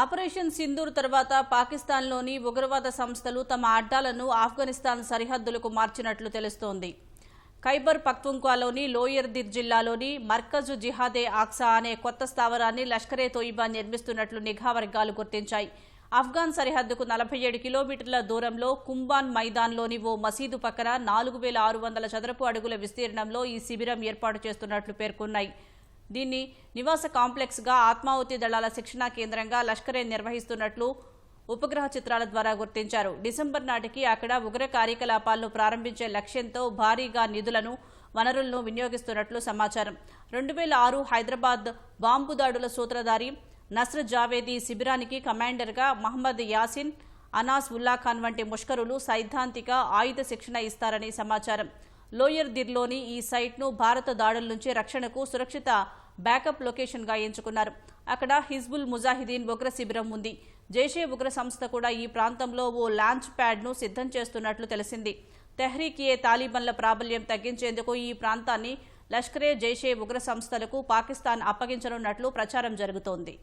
Operation Sindoor తర్వాత పాకిస్తాన్లోని ఉగ్రవాద సంస్థలు తమ అడ్డాలను ఆఫ్ఘనిస్తాన్ సరిహద్దులకు మార్చినట్లు తెలుస్తోంది. ఖైబర్ పక్తుంక్వాలోని లోయర్ దిర్ జిల్లాలోని మర్కజు జిహాదే ఆక్సా అనే కొత్త స్థావరాన్ని లష్కరే తోయిబా నిర్మిస్తున్నట్లు నిఘా వర్గాలు గుర్తించాయి. ఆఫ్ఘాన్ సరిహద్దుకు నలభై ఏడు కిలోమీటర్ల దూరంలో కుంబాన్ మైదాన్లోని ఓ మసీదు పక్కన నాలుగు వేల ఆరు వందల చదరపు అడుగుల విస్తీర్ణంలో ఈ శిబిరం ఏర్పాటు చేస్తున్నట్లు పేర్కొన్నాయి. దీన్ని నివాస కాంప్లెక్స్గా ఆత్మాహుతి దళాల శిక్షణా కేంద్రంగా లష్కరే నిర్వహిస్తున్నట్లు ఉపగ్రహ చిత్రాల ద్వారా గుర్తించారు. డిసెంబర్ నాటికి అక్కడ ఉగ్ర కార్యకలాపాలను ప్రారంభించే లక్ష్యంతో భారీగా నిధులను వనరులను వినియోగిస్తున్నట్లు సమాచారం. రెండు వేల ఆరు హైదరాబాద్ బాంబు దాడుల సూత్రధారి నస్ర్ జావేదీ శిబిరానికి కమాండర్గా మహమ్మద్ యాసిన్ అనాస్ ఉల్లా ఖాన్ వంటి ముష్కరులు సైద్ధాంతిక ఆయుధ శిక్షణ ఇస్తారని సమాచారం. లోయర్ దిర్లోని ఈ సైట్ను భారత దాడుల నుంచి రక్షణకు సురక్షిత బ్యాకప్ లొకేషన్గా ఎంచుకున్నారు. అక్కడ హిజ్బుల్ ముజాహిదీన్ ఉగ్ర శిబిరం ఉంది. జైషే ఉగ్ర సంస్థ కూడా ఈ ప్రాంతంలో ఓ లాంచ్ ప్యాడ్ను సిద్ధం చేస్తున్నట్లు తెలిసింది. తెహ్రీక్ తాలిబన్ల ప్రాబల్యం తగ్గించేందుకు ఈ ప్రాంతాన్ని లష్కరే జైషే ఉగ్ర సంస్థలకు పాకిస్తాన్ అప్పగించనున్నట్లు ప్రచారం జరుగుతోంది.